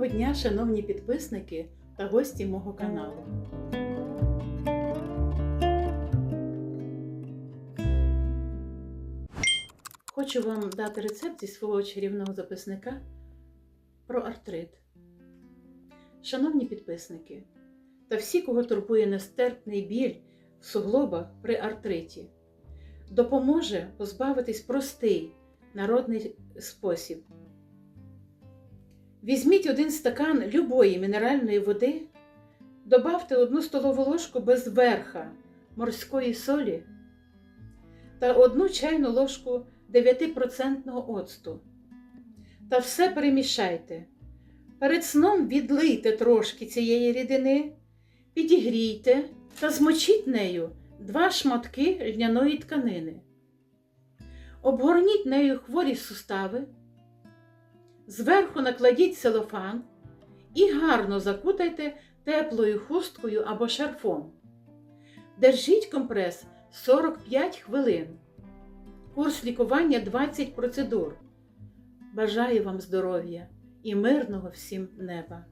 Доброго дня, шановні підписники та гості мого каналу. Хочу вам дати рецепт зі свого чарівного записника про артрит. Шановні підписники, та всі, кого турбує нестерпний біль в суглобах при артриті, допоможе позбавитись простий народний спосіб. Візьміть один стакан любої мінеральної води, добавте одну столову ложку без верха морської солі та одну чайну ложку 9% оцту. Та все перемішайте. Перед сном відлийте трошки цієї рідини, підігрійте та змочіть нею два шматки льняної тканини. Обгорніть нею хворі сустави. Зверху накладіть целофан і гарно закутайте теплою хусткою або шарфом. Держіть компрес 45 хвилин. Курс лікування 20 процедур. Бажаю вам здоров'я і мирного всім неба!